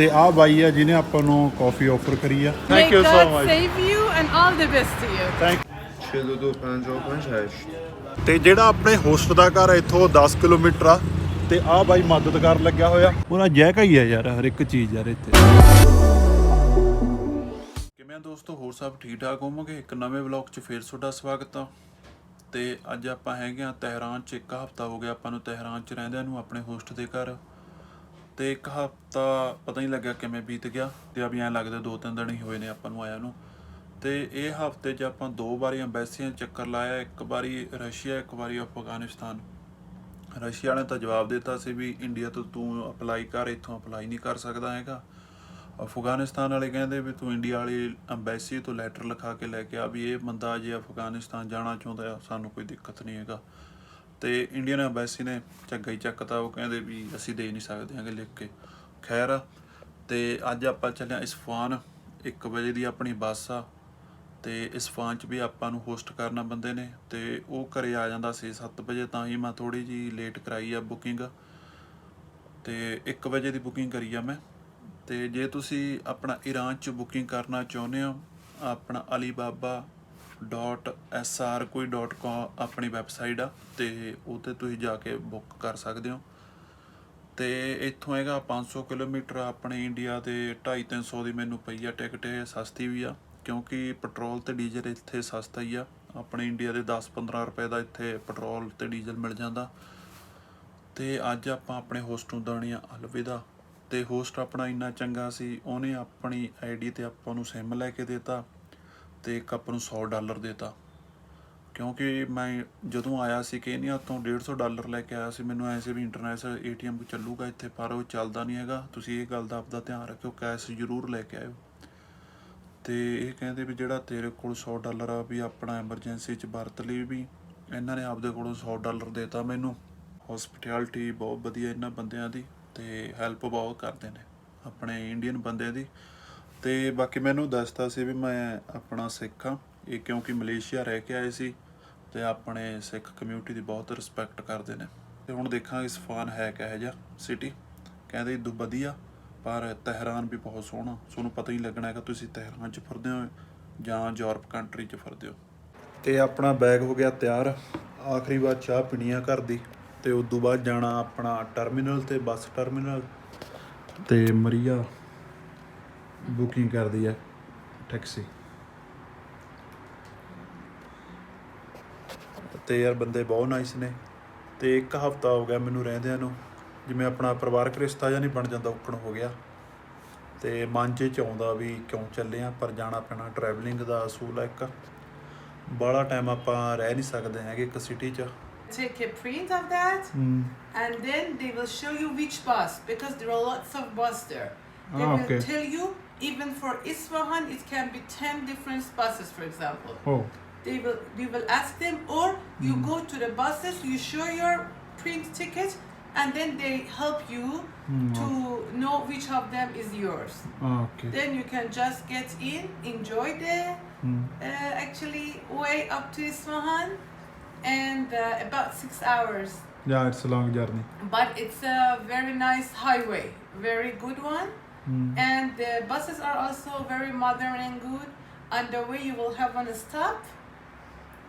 ਤੇ ਆਹ ਬਾਈ ਆ ਜਿਹਨੇ ਆਪਾਂ ਨੂੰ ਕਾਫੀ ਆਫਰ ਕਰੀ ਆ। May thank you so God much save you and all the best to you. Thank Şöyle pancar pancar. ਤੇ ਜਿਹੜਾ ਆਪਣੇ ਹੋਸਟ ਦਾ ਘਰ ਆ ਇੱਥੋਂ 10 ਕਿਲੋਮੀਟਰ ਆ ਤੇ ਆਹ ਬਾਈ ਮਦਦ ਕਰਨ ਲੱਗਿਆ ਹੋਇਆ। ਉਹਨਾਂ ਜੈਕਾ ਹੀ ਆ ਯਾਰ ਹਰ ਇੱਕ ਚੀਜ਼ ਯਾਰ ਇੱਥੇ। ਕਿਵੇਂ ਆ ਦੋਸਤੋ? ਹੋਰ ਸਭ ਠੀਕ ਠਾਕ ਹੋਵੋਗੇ? ਇੱਕ ਨਵੇਂ ਵਲੌਗ 'ਚ ਫੇਰ ਤੁਹਾਡਾ ਸਵਾਗਤ ਆ। ਤੇ ਅੱਜ ਆਪਾਂ ਹੈਗੇ ਆ ਤਹਿਰਾਨ 'ਚ ਇੱਕ ਹਫਤਾ ਹੋ ਗਿਆ ਆਪਾਂ ਨੂੰ ਤਹਿਰਾਨ 'ਚ ਰਹਿੰਦਿਆਂ ਨੂੰ ਆਪਣੇ ਹੋਸਟ ਦੇ ਘਰ। ਤੇ ਇੱਕ ਹਫਤਾ ਪਤਾ ਨਹੀਂ ਲੱਗਿਆ ਕਿਵੇਂ ਬੀਤ ਗਿਆ ਤੇ ਆ ਵੀ ਐਂ ਲੱਗਦਾ ਦੋ ਤਿੰਨ ਦਿਨ ਹੀ ਹੋਏ ਨੇ ਆਪਾਂ ਨੂੰ ਆਇਆ ਨੂੰ। ਤੇ ਇਹ ਹਫ਼ਤੇ 'ਚ ਆਪਾਂ ਦੋ ਵਾਰੀ ਐਮਬੈਸੀਆਂ ਚੱਕਰ ਲਾਇਆ, ਇੱਕ ਵਾਰੀ ਰਸ਼ੀਆ, ਇੱਕ ਵਾਰੀ ਅਫਗਾਨਿਸਤਾਨ। ਰਸ਼ੀਆ ਨੇ ਤਾਂ ਜਵਾਬ ਦਿੱਤਾ ਸੀ ਵੀ ਇੰਡੀਆ ਤੋਂ ਤੂੰ ਅਪਲਾਈ ਕਰ, ਇੱਥੋਂ ਅਪਲਾਈ ਨਹੀਂ ਕਰ ਸਕਦਾ ਹੈਗਾ। ਅਫਗਾਨਿਸਤਾਨ ਵਾਲੇ ਕਹਿੰਦੇ ਵੀ ਤੂੰ ਇੰਡੀਆ ਵਾਲੀ ਐਮਬੈਸੀ ਤੋਂ ਲੈਟਰ ਲਿਖਾ ਕੇ ਲੈ ਕੇ ਆ ਵੀ ਇਹ ਬੰਦਾ ਜੇ ਅਫਗਾਨਿਸਤਾਨ ਜਾਣਾ ਚਾਹੁੰਦਾ ਸਾਨੂੰ ਕੋਈ ਦਿੱਕਤ ਨਹੀਂ ਹੈਗਾ। ਤੇ ਇੰਡੀਅਨ ਐਮਬੈਸੀ ਨੇ ਝੱਗਾ ਹੀ ਚੱਕਤਾ, ਉਹ ਕਹਿੰਦੇ ਵੀ ਅਸੀਂ ਦੇ ਨਹੀਂ ਸਕਦੇ ਹਾਂਗੇ ਲਿਖ ਕੇ। ਖੈਰ, ਤੇ ਅੱਜ ਆਪਾਂ ਚੱਲੇ ਹਾਂ ਇਸਫਾਨ 1 ਵਜੇ ਦੀ ਆਪਣੀ ਬੱਸ ਆ, ਤੇ ਇਸਫਾਨ ਚ ਵੀ ਆਪਾਂ ਨੂੰ ਹੋਸਟ ਕਰਨਾ ਬੰਦੇ ਨੇ, ਤੇ ਉਹ ਘਰੇ ਆ ਜਾਂਦਾ 6-7 ਵਜੇ, ਤਾਂ ਹੀ ਮੈਂ ਥੋੜੀ ਜੀ ਲੇਟ ਕਰਾਈ ਆ ਬੁਕਿੰਗ ਤੇ 1 ਵਜੇ ਦੀ ਬੁਕਿੰਗ ਕਰੀ ਆ ਮੈਂ। ਤੇ ਜੇ ਤੁਸੀਂ ਆਪਣਾ ਈਰਾਨ ਚ ਬੁਕਿੰਗ ਕਰਨਾ ਚਾਹੁੰਦੇ ਹੋ, ਆਪਣਾ alibaba.sr ਕੋਈ .com ਆਪਣੀ ਵੈਬਸਾਈਟ ਆ, ਤੇ ਉਹ ਤੇ ਤੁਸੀਂ ਜਾ ਕੇ ਬੁੱਕ ਕਰ ਸਕਦੇ ਹੋ। ਤੇ ਇੱਥੋਂ ਹੈਗਾ 500 ਕਿਲੋਮੀਟਰ ਆਪਣੇ ਇੰਡੀਆ ਦੇ 250-300 ਦੀ ਮੈਨੂੰ ਪਈ ਆ ਟਿਕਟ, ਇਹ ਸਸਤੀ ਵੀ ਆ, ਕਿਉਂਕਿ ਪੈਟਰੋਲ ਤੇ ਡੀਜ਼ਲ ਇੱਥੇ ਸਸਤਾ ਹੀ ਆ। ਆਪਣੇ ਇੰਡੀਆ ਦੇ 10-15 ਰੁਪਏ ਦਾ ਇੱਥੇ ਪੈਟਰੋਲ ਤੇ ਡੀਜ਼ਲ ਮਿਲ ਜਾਂਦਾ। ਤੇ ਅੱਜ ਆਪਾਂ ਆਪਣੇ ਹੋਸਟ ਨੂੰ ਦੇਣੀ ਆ ਅਲਵਿਦਾ। ਤੇ ਹੋਸਟ ਆਪਣਾ ਇੰਨਾ ਚੰਗਾ ਸੀ, ਉਹਨੇ ਆਪਣੀ ਆਈਡੀ ਤੇ ਆਪਾਂ ਨੂੰ ਸਿਮ ਲੈ ਕੇ ਦਿੱਤਾ। ਤੇ ਇੱਕ ਆਪਾਂ ਨੂੰ 100 ਡਾਲਰ ਦੇਤਾ। ਕਿਉਂਕਿ ਮੈਂ ਜਦੋਂ ਆਇਆ ਸੀ ਕੇਨੀਆ ਤੋਂ 150 ਡਾਲਰ ਲੈ ਕੇ ਆਇਆ ਸੀ। ਮੈਨੂੰ ਐ ਸੀ ਵੀ ਇੰਟਰਨੈਸ਼ਨਲ ਏਟੀਐਮ ਚੱਲੂਗਾ ਇੱਥੇ, ਪਰ ਉਹ ਚੱਲਦਾ ਨਹੀਂ ਹੈਗਾ। ਤੁਸੀਂ ਇਹ ਗੱਲ ਦਾ ਆਪਦਾ ਧਿਆਨ ਰੱਖਿਓ, ਕੈਸ਼ ਜ਼ਰੂਰ ਲੈ ਕੇ ਆਇਓ। ਤੇ ਇਹ ਕਹਿੰਦੇ ਵੀ ਜਿਹੜਾ ਤੇਰੇ ਕੋਲ 100 ਡਾਲਰ ਆ ਵੀ ਆਪਣਾ ਐਮਰਜੈਂਸੀ 'ਚ ਵਰਤ ਲਈ ਵੀ, ਇਹਨਾਂ ਨੇ ਆਪਦੇ ਕੋਲੋਂ 100 ਡਾਲਰ ਦੇਤਾ ਮੈਨੂੰ। ਹਸਪਿਟੈਲਿਟੀ ਬਹੁਤ ਵਧੀਆ ਇਹਨਾਂ ਬੰਦਿਆਂ ਦੀ, ਤੇ ਹੈਲਪ ਬਹੁਤ ਕਰਦੇ ਨੇ, ਆਪਣੇ ਇੰਡੀਅਨ ਬੰਦਿਆਂ ਦੀ। ਤੇ ਬਾਕੀ ਮੈਨੂੰ ਦੱਸਤਾ ਸੀ ਵੀ ਮੈਂ ਆਪਣਾ ਸਿੱਖ ਹਾਂ। ਇਹ ਕਿਉਂਕਿ ਮਲੇਸ਼ੀਆ ਰਹਿ ਕੇ ਆਏ ਸੀ ਤੇ ਆਪਣੇ ਸਿੱਖ ਕਮਿਊਨਿਟੀ ਦੀ ਬਹੁਤ ਰਿਸਪੈਕਟ ਕਰਦੇ ਨੇ। ਤੇ ਹੁਣ ਦੇਖਾਂਗੇ ਸਫਾਨ ਹੈ ਕਿਹੋ ਜਿਹਾ ਸਿਟੀ ਕਹਿੰਦੇ ਇਦੋਂ ਵਧੀਆ, ਪਰ ਤਹਿਰਾਨ ਵੀ ਬਹੁਤ ਸੋਹਣਾ। ਤੁਹਾਨੂੰ ਪਤਾ ਹੀ ਲੱਗਣਾ ਹੈਗਾ, ਤੁਸੀਂ ਤਹਿਰਾਨ 'ਚ ਫਿਰਦੇ ਹੋ ਜਾਂ ਯੂਰਪ ਕੰਟਰੀ 'ਚ ਫਿਰਦੇ ਹੋ। ਤੇ ਆਪਣਾ ਬੈਗ ਹੋ ਗਿਆ ਤਿਆਰ। ਆਖਰੀ ਵਾਰ ਚਾਹ ਪੀਣੀ ਆ ਘਰ ਦੀ। ਤੇ ਉਸ ਤੋਂ ਬਾਅਦ ਜਾਣਾ ਆਪਣਾ ਟਰਮੀਨਲ ਤੇ ਬੱਸ ਟਰਮੀਨਲ ਤੇ ਮਰੀਆ ਬੁਕਿੰਗ ਕਰਦੀ ਹੈ ਟੈਕਸੀ। ਤੇ ਯਾਰ ਬੰਦੇ ਬਹੁਤ ਨਾਈਸ ਨੇ। ਤੇ ਇੱਕ ਹਫਤਾ ਹੋ ਗਿਆ ਮੈਨੂੰ ਰਹਿੰਦਿਆਂ ਨੂੰ ਜਿਵੇਂ ਆਪਣਾ ਪਰਿਵਾਰਕ ਰਿਸ਼ਤਾ ਜਾਂ ਨਹੀਂ ਬਣ ਜਾਂਦਾ ਉੱਕਣ ਹੋ ਗਿਆ। ਤੇ ਮਨ 'ਚ ਆਉਂਦਾ ਵੀ ਕਿਉਂ ਚੱਲੇ ਆ ਪਰ ਜਾਣਾ ਪੈਣਾ ਟਰੈਵਲਿੰਗ ਦਾ ਅਸੂਲ ਹੈ ਇੱਕ। ਬਾਹਲਾ ਟਾਈਮ ਆਪਾਂ ਰਹਿ ਨਹੀਂ ਸਕਦੇ ਹੈਗੇ ਇੱਕ ਸਿਟੀ 'ਚ। Take a print of that and then they will show you which bus because there are lots of bus there. They Ah, will okay. tell you even for Isfahan, it can be 10 different buses, for example. Oh. They will, you will ask them, or you mm. go to the buses, you show your print ticket, and then they help you mm. to know which of them is yours. Okay. Then you can just get in, enjoy the mm. uh, actually way up to Isfahan, and uh, about six hours. Yeah, it's a long journey. But it's a very nice highway, very good one. Mm. And the buses are also very modern and good. On the way, you will have one stop,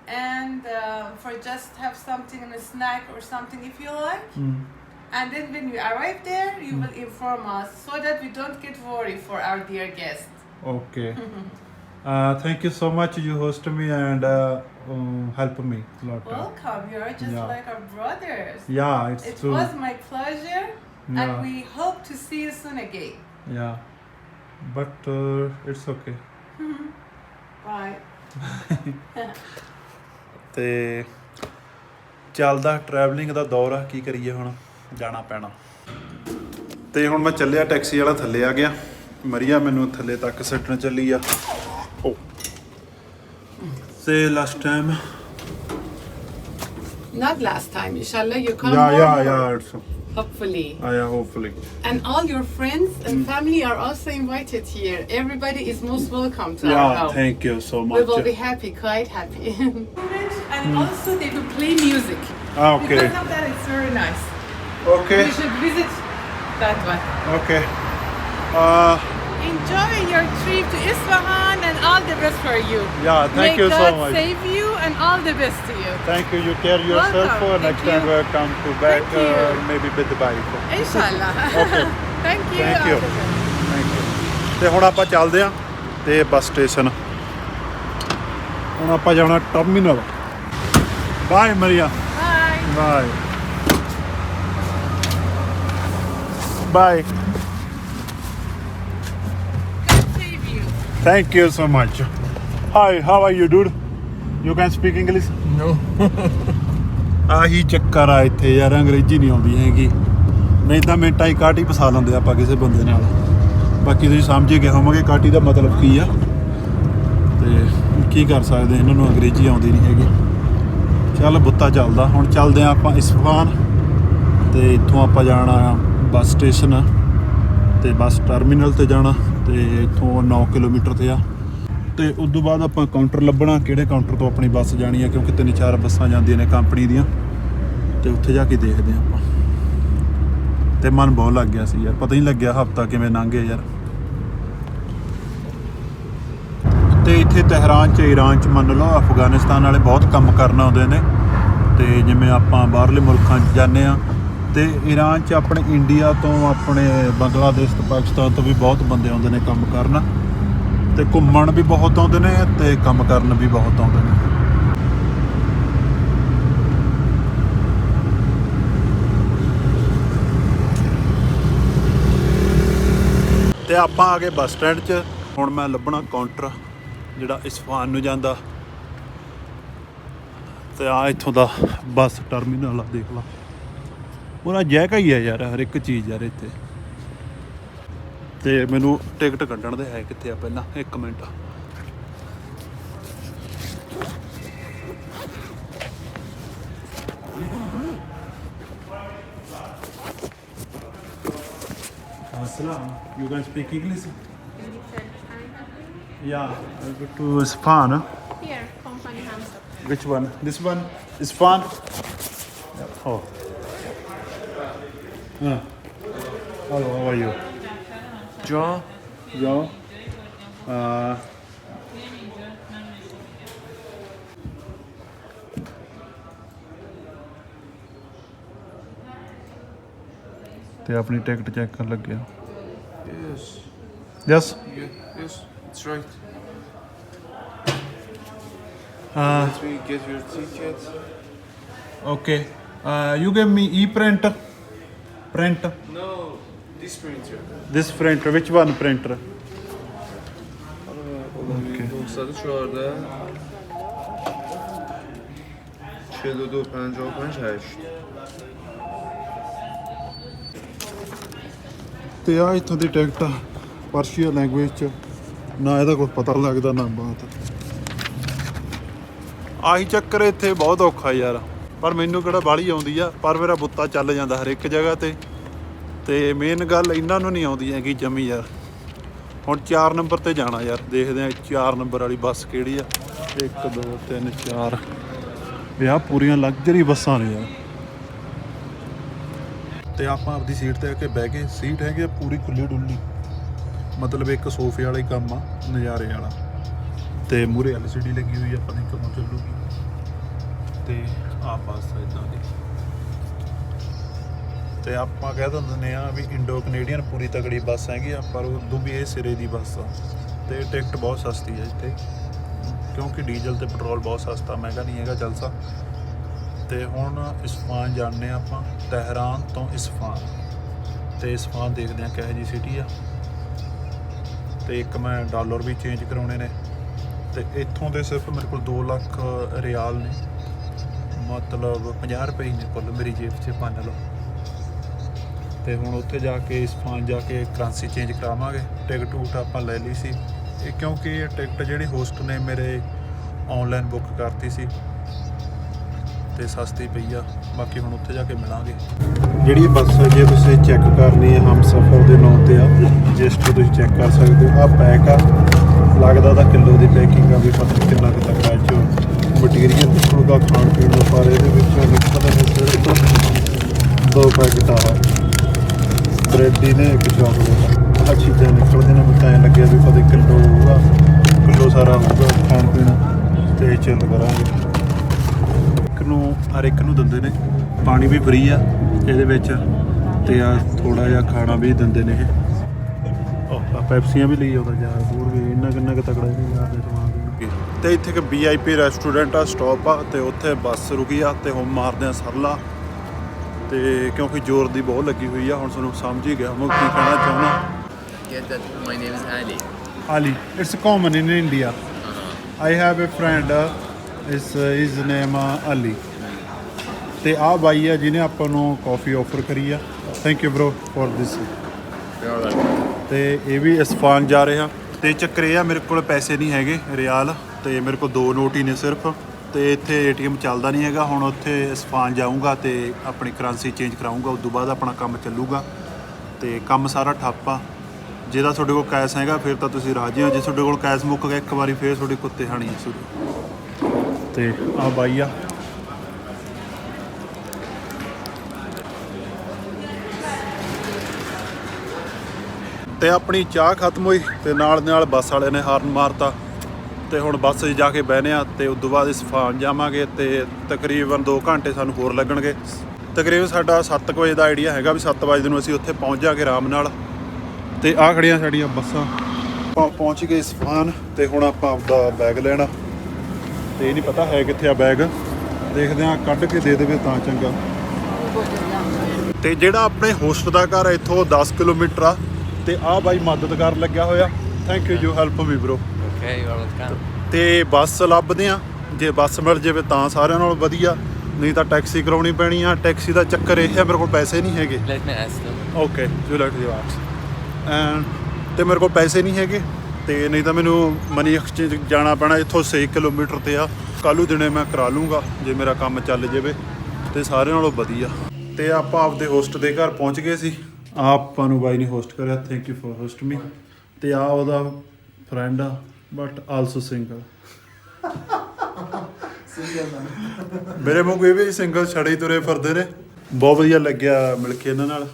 and uh, for just have something in a snack or something if you like. Mm. And then when we arrive there, you mm. will inform us so that we don't get worried for our dear guests. Okay. uh, thank you so much. You host me and uh, um, help me a lot. Welcome. You are just yeah. like our brothers. Yeah, it's it true. It was my pleasure, yeah. and we hope to see you soon again. Yeah. But uh, it's okay. Bye. ਤੇ ਚੱਲਦਾ travelling ਦਾ ਦੌਰ ਆ ਕੀ ਕਰੀਏ ਹੁਣ? ਜਾਣਾ ਪੈਣਾ। ਤੇ ਹੁਣ ਮੈਂ ਚੱਲਿਆ ਟੈਕਸੀ ਵਾਲਾ ਥੱਲੇ ਆ ਗਿਆ। ਮਰੀਆ ਮੈਨੂੰ ਥੱਲੇ ਤੱਕ ਸੱਟਣ ਚੱਲੀ ਆ। ਓ। Say last time Not last time, inshallah. You come ਯਾ more, ਯਾ more, ਯਾ Hopefully. Yeah, hopefully. And all your friends and family are also invited here. Everybody is most welcome to our Yeah, house. thank you so much. We will be happy, quite happy. and hmm. also they will play music. Ah, okay. Because of that, it's very nice. Okay. You should visit that one. Okay. Uh, Enjoy your trip to Isfahan and all the best for you. yeah, thank May you God so much. save you and all the best to you. Thank you. You care yourself for next time you. we'll come to back uh, maybe with the bike. Inshallah. Okay. Thank you. Thank you. Thank you. ਤੇ ਹੁਣ ਆਪਾਂ ਚੱਲਦੇ ਆਂ ਤੇ bus station ਹੁਣ ਆਪਾਂ ਜਾਣਾ terminal bye Maria Bye. Bye bye you. Thank you so much. Hi, how are you, dude? You can speak English? No. ਆਹੀ ਚੱਕਰ ਆ ਇੱਥੇ ਯਾਰ ਅੰਗਰੇਜ਼ੀ ਨਹੀਂ ਆਉਂਦੀ ਹੈਗੀ। ਨਹੀਂ ਤਾਂ ਮਿੰਟਾਂ ਹੀ ਕਾਟੀ ਫਸਾ ਲੈਂਦੇ ਆਪਾਂ ਕਿਸੇ ਬੰਦੇ ਨਾਲ। ਬਾਕੀ ਤੁਸੀਂ ਸਮਝ ਗਏ ਹੋਵੋਗੇ ਕਾਟੀ ਦਾ ਮਤਲਬ ਕੀ ਆ। ਤੇ ਕੀ ਕਰ ਸਕਦੇ ਇਹਨਾਂ ਨੂੰ ਅੰਗਰੇਜ਼ੀ ਆਉਂਦੀ ਨਹੀਂ ਹੈਗੀ। ਚੱਲ ਬੁੱਤਾ ਚੱਲਦਾ। ਹੁਣ ਚੱਲਦੇ ਆ ਆਪਾਂ ਇਸਫਾਨ ਤੇ ਇੱਥੋਂ ਆਪਾਂ ਜਾਣਾ ਆ ਬੱਸ ਸਟੇਸ਼ਨ। ਤੇ ਬੱਸ ਟਰਮੀਨਲ ਤੇ ਜਾਣਾ। ਤੇ ਇੱਥੋਂ 9 ਕਿਲੋਮੀਟਰ ਤੇ ਆ। ਤੇ ਉਸ ਤੋਂ ਬਾਅਦ ਆਪਾਂ ਕਾਊਂਟਰ ਲੱਭਣਾ, ਕਿਹੜੇ ਕਾਊਂਟਰ ਤੋਂ ਆਪਣੀ ਬੱਸ ਜਾਣੀ ਹੈ ਕਿਉਂਕਿ ਤਿੰਨ ਚਾਰ ਬੱਸਾਂ ਜਾਂਦੀਆਂ ਨੇ ਕੰਪਨੀ ਦੀਆਂ। ਤੇ ਉੱਥੇ ਜਾ ਕੇ ਦੇਖਦੇ ਆ ਆਪਾਂ। ਤੇ ਮਨ ਬਹੁਤ ਲੱਗ ਗਿਆ ਸੀ ਯਾਰ, ਪਤਾ ਹੀ ਨਹੀਂ ਲੱਗਿਆ ਹਫਤਾ ਕਿਵੇਂ ਲੰਘ ਗਿਆ ਯਾਰ। ਤੇ ਇੱਥੇ ਤਹਿਰਾਨ ਚ, ਈਰਾਨ ਚ ਮੰਨ ਲਓ, ਅਫਗਾਨਿਸਤਾਨ ਵਾਲੇ ਬਹੁਤ ਕੰਮ ਕਰਨ ਆਉਂਦੇ ਨੇ। ਤੇ ਜਿਵੇਂ ਆਪਾਂ ਬਾਹਰਲੇ ਮੁਲਕਾਂ 'ਚ ਜਾਂਦੇ ਆ ਤੇ ਈਰਾਨ 'ਚ ਆਪਣੇ ਇੰਡੀਆ ਤੋਂ ਆਪਣੇ ਬੰਗਲਾਦੇਸ਼ ਤੋਂ ਪਾਕਿਸਤਾਨ ਤੋਂ ਵੀ ਬਹੁਤ ਬੰਦੇ ਆਉਂਦੇ ਨੇ ਕੰਮ ਕਰਨ। ਤੇ ਘੁੰਮਣ ਵੀ ਬਹੁਤ ਆਉਂਦੇ ਨੇ ਤੇ ਕੰਮ ਕਰਨ ਵੀ ਬਹੁਤ ਆਉਂਦੇ ਨੇ। ਤੇ ਆਪਾਂ ਆ ਗਏ ਬੱਸ ਸਟੈਂਡ 'ਚ, ਹੁਣ ਮੈਂ ਲੱਭਣਾ ਕਾਊਂਟਰ, ਜਿਹੜਾ ਇਸਫਾਨ ਨੂੰ ਜਾਂਦਾ। ਤੇ ਆ ਇੱਥੋਂ ਦਾ ਬੱਸ ਟਰਮੀਨਲ ਆ, ਦੇਖ ਲਾ। ਪੂਰਾ ਜੈਕਾ ਹੀ ਹੈ ਯਾਰ, ਹਰ ਇੱਕ ਚੀਜ਼ ਯਾਰ ਇੱਥੇ। ਤੇ ਮੈਨੂੰ ਟਿਕਟ ਕੱਢਣ ਦੇ ਹੈ ਕਿੱਥੇ ਆ ਪਹਿਲਾਂ ਇੱਕ minute Assalam. You can speak English? Yeah, I go to Isfahan. huh? Here, company Hamza. Which one? This one? Isfahan? Oh. Ah. Hello, how are you? John. Yo. Uh, ਤੇ ਆਪਣੀ ਟਿਕਟ ਚੈੱਕ ਕਰਨ ਲੱਗਿਆ. Yes Yeah, yes, it's right. uh, Let me get your ticket. okay uh, you give me e-print print No, this printer. this printer. Which one printer? Okay. 904 42 55 8 ਤੇ ਆ ਇੱਥੋਂ ਦੀ ticket Persia language ਚ। ਨਾ ਇਹਦਾ ਕੁਝ ਪਤਾ ਲੱਗਦਾ ਨਾ ਬਾਤ। ਆਹੀ ਚੱਕਰ ਇੱਥੇ ਬਹੁਤ ਔਖਾ ਯਾਰ। ਪਰ ਮੈਨੂੰ ਕਿਹੜਾ ਬਾਹਲੀ ਆਉਂਦੀ ਆ ਪਰ ਮੇਰਾ ਬੁੱਤਾ ਚੱਲ ਜਾਂਦਾ ਹਰ ਇੱਕ ਜਗ੍ਹਾ ਤੇ। ਤੇ ਮੇਨ ਗੱਲ ਇਹਨਾਂ ਨੂੰ ਨਹੀਂ ਆਉਂਦੀ ਹੈਗੀ ਜਮੀ ਯਾਰ। ਹੁਣ 4 ਨੰਬਰ ਤੇ ਜਾਣਾ ਯਾਰ, ਦੇਖਦੇ ਆ 4 ਨੰਬਰ ਵਾਲੀ ਬੱਸ ਕਿਹੜੀ ਆ। 1 2 3 4 ਵਿਆਹ ਪੂਰੀਆਂ ਲਗਜ਼ਰੀ ਬੱਸਾਂ ਨੇ ਯਾਰ। ਤੇ ਆਪਾਂ ਆਪਦੀ ਸੀਟ ਤੇ ਆ ਕੇ ਬਹਿ ਗਏ। ਸੀਟ ਹੈਗੀ ਆ ਪੂਰੀ ਖੁੱਲੀ ਡੁੱਲੀ। ਮਤਲਬ ਇੱਕ ਸੋਫੇ ਵਾਲਾ ਹੀ ਕੰਮ ਆ, ਨਜ਼ਾਰੇ ਵਾਲਾ। ਤੇ ਮੂਰੇ ਐਲਸੀਡੀ ਲੱਗੀ ਹੋਈ ਆ, ਪਤਾ ਨਹੀਂ ਕਦੋਂ ਚੱਲੂਗੀ। ਤੇ ਆ ਬੱਸ ਇਦਾਂ ਦੀ। ਤੇ ਆਪਾਂ ਕਹਿ ਦਿੰਦੇ ਆ ਵੀ ਇੰਡੋ ਕੈਨੇਡੀਅਨ ਪੂਰੀ ਤਕੜੀ ਬੱਸ ਹੈਗੀ ਆ, ਪਰ ਉਦੋਂ ਵੀ ਇਹ ਸਿਰੇ ਦੀ ਬੱਸ ਆ ਤੇ ਟਿਕਟ ਬਹੁਤ ਸਸਤੀ ਹੈ ਇੱਥੇ। ਕਿਉਂਕਿ ਡੀਜ਼ਲ ਤੇ ਪੈਟਰੋਲ ਬਹੁਤ ਸਸਤਾ, ਮਹਿੰਗਾ ਨਹੀਂ ਹੈਗਾ ਜਲਸਾ। ਤੇ ਹੁਣ ਇਸਫਾਨ ਜਾਣਦੇ ਹਾਂ ਆਪਾਂ ਤਹਿਰਾਨ ਤੋਂ ਇਸਫਾਨ। ਤੇ ਇਸਫਾਨ ਦੇਖਦੇ ਆ ਕਿਹੋ ਜੀ ਸਿਟੀ ਆ। ਤੇ ਇੱਕ ਮੈਂ ਡਾਲਰ ਵੀ ਚੇਂਜ ਕਰਾਉਣੇ ਨੇ। ਤੇ ਇੱਥੋਂ ਦੇ ਸਿਰਫ ਮੇਰੇ ਕੋਲ 2 ਲੱਖ ਰਿਆਲ ਨੇ। ਮਤਲਬ 50 ਰੁਪਏ ਨੇ ਕੁੱਲ ਮੇਰੀ ਜੇਬ 'ਚ ਪੰਨ ਲਓ ਤੇ ਹੁਣ ਉੱਥੇ ਜਾ ਕੇ ਇਸਫਾਨ ਜਾ ਕੇ ਕਰੰਸੀ ਚੇਂਜ ਕਰਾਵਾਂਗੇ। ਟਿਕਟ ਟੂਟ ਆਪਾਂ ਲੈ ਲਈ ਸੀ। ਇਹ ਕਿਉਂਕਿ ਇਹ ਟਿਕਟ ਜਿਹੜੀ ਹੋਸਟ ਨੇ ਮੇਰੇ ਆਨਲਾਈਨ ਬੁੱਕ ਕਰਤੀ ਸੀ। ਤੇ ਸਸਤੀ ਪਈ ਆ। ਬਾਕੀ ਹੁਣ ਉੱਥੇ ਜਾ ਕੇ ਮਿਲਾਂਗੇ। ਜਿਹੜੀ ਬੱਸ ਹੈ ਜੇ ਤੁਸੀਂ ਚੈੱਕ ਕਰਨੀ ਹੈ ਹਮ ਸਫਰ ਦੇ ਨਾਂ ਤੇ ਆ ਰਜਿਸਟਰ ਤੁਸੀਂ ਚੈੱਕ ਕਰ ਸਕਦੇ ਹੋ ਆ ਪੈਕ ਆ। ਲੱਗਦਾ ਤਾਂ ਕਿਲੋ ਦੀ ਪੈਕਿੰਗ ਆ, ਵੀ ਪਤਾ ਕਿੰਨਾ ਕੁ ਤੱਕ ਆ ਚ ਮਟੀਰੀਅਲ ਨਿਕਲੂਗਾ ਖਾਣ ਪੀਣ ਦਾ, ਪਰ ਇਹਦੇ ਵਿੱਚ ਨਿਕਲਦਾ ਹੈ ਸਿਰਫ ਦੋ ਪੈਕਟ ਆ। ਬ੍ਰੈਡ ਨੇ ਇੱਕ ਚਾਕਲੇਟ ਆ ਚੀਜ਼ਾਂ ਨਿਕਲਦੀਆਂ ਨੇ, ਮੈਨੂੰ ਐਂ ਲੱਗਿਆ ਵੀ ਕਦੇ ਕਿਲੋ ਹੋਊਗਾ, ਕਿਲੋ ਸਾਰਾ ਹੋਊਗਾ ਖਾਣ ਪੀਣਾ, ਤੇ ਚਿੱਲ ਕਰਾਂਗੇ। ਇੱਕ ਨੂੰ, ਹਰ ਇੱਕ ਨੂੰ ਦਿੰਦੇ ਨੇ, ਪਾਣੀ ਵੀ ਫਰੀ ਆ ਇਹਦੇ ਵਿੱਚ, ਤੇ ਆ ਥੋੜਾ ਜਿਹਾ ਖਾਣਾ ਵੀ ਦਿੰਦੇ ਨੇ ਇਹ। ਆ ਪੈਪਸੀਆਂ ਵੀ ਲਈ ਆਉਂਦਾ, ਯਾਰ, ਹੋਰ ਵੀ ਇੰਨਾ ਕਿੰਨਾ ਕੁ ਤਕੜਾ ਇਹ ਯਾਰ ਦੇ ਸਮਾਨ ਦੇਣਗੇ ਤੇ ਇੱਥੇ ਇੱਕ ਵੀਆਈਪੀ ਰੈਸਟੋਰੈਂਟ ਆ ਸਟਾਪ ਆ, ਤੇ ਉੱਥੇ ਬੱਸ ਰੁਕੀ ਆ, ਤੇ ਹੁਣ ਮਾਰਦੇ ਆ ਸਰਲਾ। ਤੇ ਕਿਉਂਕਿ ਜ਼ੋਰ ਦੀ ਬਹੁਤ ਲੱਗੀ ਹੋਈ ਆ ਹੁਣ ਤੁਹਾਨੂੰ ਸਮਝ ਹੀ ਗਿਆ ਮੈਂ ਕੀ ਕਹਿਣਾ ਚਾਹੁੰਦਾ Get that. My name is Ali. Ali. It's common in India. I have a friend. Uh, his uh, his name uh, Ali. ਤੇ ਆ ਬਾਈ ਆ ਜਿਹਨੇ ਆਪਾਂ ਨੂੰ ਕਾਫੀ ਆਫਰ ਕਰੀ ਆ thank you bro for this You're welcome. ਤੇ ਇਹ ਵੀ ਇਸਫਾਨ ਜਾ ਰਹੇ ਆ ਤੇ ਚੱਕਰ ਇਹ ਆ ਮੇਰੇ ਕੋਲ ਪੈਸੇ ਨਹੀਂ ਹੈਗੇ ਰਿਆਲ ਤੇ ਮੇਰੇ ਕੋਲ ਦੋ ਨੋਟ ਹੀ ਨੇ ਸਿਰਫ ਤੇ ਇੱਥੇ ਏਟੀਐਮ ਚੱਲਦਾ ਨਹੀਂ ਹੈਗਾ। ਹੁਣ ਉੱਥੇ ਇਸਫਾਨ ਜਾਊਂਗਾ ਤੇ ਆਪਣੀ ਕਰੰਸੀ ਚੇਂਜ ਕਰਾਊਂਗਾ। ਉਸ ਤੋਂ ਬਾਅਦ ਆਪਣਾ ਕੰਮ ਚੱਲੂਗਾ ਤੇ ਕੰਮ ਸਾਰਾ ਠੱਪ ਆ। ਜੇ ਤਾਂ ਤੁਹਾਡੇ ਕੋਲ ਕੈਸ਼ ਹੈਗਾ, ਫਿਰ ਤਾਂ ਤੁਸੀਂ ਰਾਜੀ ਹੋ। ਜੇ ਤੁਹਾਡੇ ਕੋਲ ਕੈਸ਼ ਮੁੱਕ ਗਿਆ, ਇੱਕ ਵਾਰੀ ਫੇਰ ਤੁਹਾਡੀ ਕੁੱਤੇ ਖਾਣੀ ਹੈ ਸ਼ੁਰੂ। ਤੇ ਆ ਬਾਈ ਆ। ਤੇ ਆਪਣੀ ਚਾਹ ਖਤਮ ਹੋਈ ਤੇ ਨਾਲ ਨਾਲ ਬੱਸ ਵਾਲੇ ਨੇ ਹਾਰਨ ਮਾਰਤਾ। ਤੇ ਹੁਣ ਬੱਸ 'ਚ ਜਾ ਕੇ ਬਹਿਨੇ ਆ ਤੇ ਉਸ ਤੋਂ ਬਾਅਦ ਇਸਫਾਨ ਜਾਵਾਂਗੇ ਤੇ ਤਕਰੀਬਨ 2 ਘੰਟੇ ਸਾਨੂੰ ਹੋਰ ਲੱਗਣਗੇ। ਤਕਰੀਬਨ ਸਾਡਾ 7 ਵਜੇ ਦਾ ਆਈਡੀਆ ਹੈਗਾ ਵੀ 7 ਵਜੇ ਨੂੰ ਅਸੀਂ ਉੱਥੇ ਪਹੁੰਚ ਜਾਗੇ ਆਰਾਮ ਨਾਲ। ਤੇ ਆ ਖੜੀਆਂ ਸਾਡੀਆਂ ਬੱਸਾਂ। ਆਪਾਂ ਪਹੁੰਚ ਗਏ ਇਸਫਾਨ ਤੇ ਹੁਣ ਆਪਾਂ ਆਪਦਾ ਬੈਗ ਲੈਣਾ। ਤੇ ਇਹ ਨਹੀਂ ਪਤਾ ਹੈ ਕਿੱਥੇ ਆ ਬੈਗ ਦੇਖਦੇ ਆ ਕੱਢ ਕੇ ਦੇ ਦੇਵੇ ਤਾਂ ਚੰਗਾ। ਤੇ ਜਿਹੜਾ ਆਪਣੇ ਹੋਸਟ ਦਾ ਘਰ ਇੱਥੋਂ 10 ਕਿਲੋਮੀਟਰ ਆ। ਤੇ ਆ ਬਾਈ ਮਦਦ ਕਰਨ ਲੱਗਿਆ ਹੋਇਆ। Thank you you help me bro Okay, welcome. ਤੇ ਬੱਸ ਲੱਭਦੇ ਆ। ਜੇ ਬੱਸ ਮਿਲ ਜਾਵੇ ਤਾਂ ਸਾਰਿਆਂ ਨਾਲੋਂ ਵਧੀਆ। ਨਹੀਂ ਤਾਂ ਟੈਕਸੀ ਕਰਾਉਣੀ ਪੈਣੀ ਆ। ਟੈਕਸੀ ਦਾ ਚੱਕਰ ਇਹ ਹੈ ਮੇਰੇ ਕੋਲ ਪੈਸੇ ਨਹੀਂ ਹੈਗੇ। Let me ask them. Okay you let the arts and ਤੇ ਮੇਰੇ ਕੋਲ ਪੈਸੇ ਨਹੀਂ ਹੈਗੇ। ਤੇ ਨਹੀਂ ਤਾਂ ਮੈਨੂੰ ਮਨੀ ਐਕਸਚੇਂਜ ਜਾਣਾ ਪੈਣਾ ਇੱਥੋਂ 6 ਕਿਲੋਮੀਟਰ ਤੇ ਆ। ਕੱਲੂ ਦਿਨੇ ਮੈਂ ਕਰਾ ਲੂੰਗਾ ਜੇ ਮੇਰਾ ਕੰਮ ਚੱਲ ਜਾਵੇ। ਤੇ ਸਾਰਿਆਂ ਨਾਲੋਂ ਵਧੀਆ। ਤੇ ਆਪਾਂ ਆਪਦੇ ਹੋਸਟ ਦੇ ਘਰ ਪਹੁੰਚ ਗਏ ਸੀ। ਆਪਾਂ ਨੂੰ ਬਾਈ ਨੇ ਹੋਸਟ ਕਰਿਆ। Thank you for host me ਤੇ ਆ ਉਹਦਾ ਫਰੈਂਡ ਆ। But also single. ਮੇਰੇ ਮੂੰਹ ਇਹ ਵੀ ਸਿੰਗਲ ਛੜੇ ਤੁਰੇ ਫਿਰਦੇ ਨੇ। ਬਹੁਤ ਵਧੀਆ ਲੱਗਿਆ ਮਿਲ ਕੇ ਇਹਨਾਂ ਨਾਲ।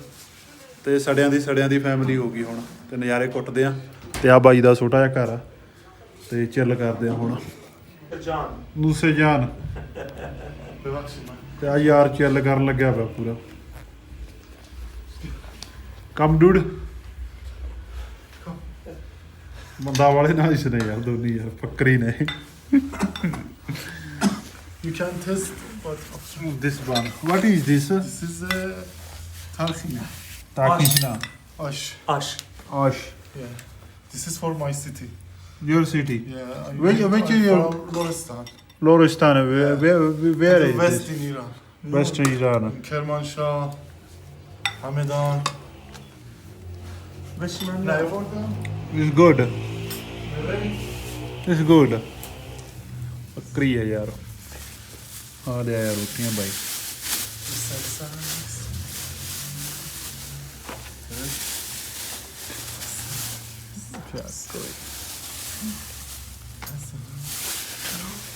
ਤੇ ਸੜਿਆਂ ਦੀ ਸੜਿਆਂ ਦੀ ਫੈਮਿਲੀ ਹੋ ਗਈ ਹੁਣ। ਤੇ ਨਜ਼ਾਰੇ ਕੁੱਟਦੇ ਆ। ਤੇ ਆ ਬਾਈ ਦਾ ਛੋਟਾ ਜਿਹਾ ਘਰ ਆ। ਤੇ ਚਿੱਲ ਕਰਦੇ ਆ ਹੁਣ। ਨੂਸੇ ਜਾਨ। ਤੇ ਆ ਯਾਰ ਚਿੱਲ ਕਰਨ ਲੱਗਿਆ ਪਿਆ ਪੂਰਾ। ਕਮ ਡੂਡ। ਬੰਦਾ ਵਾਲੇ ਨਾਲ ਹੀ ਨੇ ਯਾਰ ਦੋਨੀ ਯਾਰ ਫੱਕਰੀ ਨੇ You can test what option. This one what is this This is a tarhina. ਤਾਕਿਸ਼ਨਾ Ash. Ash. Ash Yeah. This is for my city. Your city Yeah. I- Which- which I'm is your- from Lorestan. Lorestan where is West in Iran. You know, western Iran in Kermanshah, Hamedan. Naivordan. Is good good ਬੱਕਰੀ ਹੈ ਯਾਰ। ਆ ਲਿਆ ਯਾਰ ਰੋਟੀਆਂ ਬਾਈ।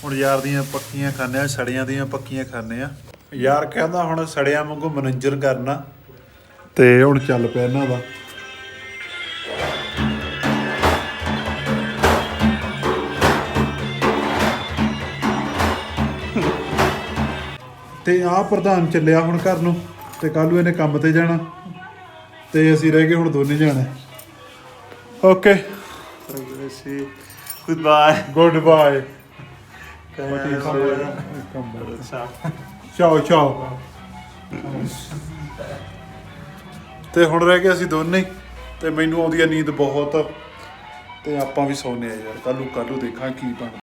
ਹੁਣ ਯਾਰ ਦੀਆਂ ਪੱਕੀਆਂ ਖਾਂਦੇ ਆ, ਸੜੀਆਂ ਦੀਆਂ ਪੱਕੀਆਂ ਖਾਂਦੇ ਆ। ਯਾਰ ਕਹਿੰਦਾ ਹੁਣ ਸੜਿਆਂ ਵਾਂਗੂ ਮਨੋਰੰਜਨ ਕਰਨਾ। ਤੇ ਹੁਣ ਚੱਲ ਪਿਆ ਇਹਨਾਂ ਦਾ। ਤੇ ਆਹ ਪ੍ਰਧਾਨ ਚੱਲਿਆ ਹੁਣ ਘਰ ਨੂੰ ਤੇ ਕੱਲ ਨੂੰ ਇਹਨੇ ਕੰਮ ਤੇ ਜਾਣਾ ਤੇ ਅਸੀਂ ਰਹਿ ਗਏ ਹੁਣ ਦੋਨੇ ਜਾਣੇ। Okay. Good bye. Ciao ciao ਤੇ ਹੁਣ ਰਹਿ ਗਏ ਅਸੀਂ ਦੋਨੇ ਹੀ ਤੇ ਮੈਨੂੰ ਆਉਂਦੀ ਆ ਨੀਂਦ ਬਹੁਤ ਤੇ ਆਪਾਂ ਵੀ ਸੌਂਦੇ ਆ ਯਾਰ ਕੱਲੂ ਕੱਲੂ ਦੇਖਾਂ ਕੀ ਬਣਦਾ।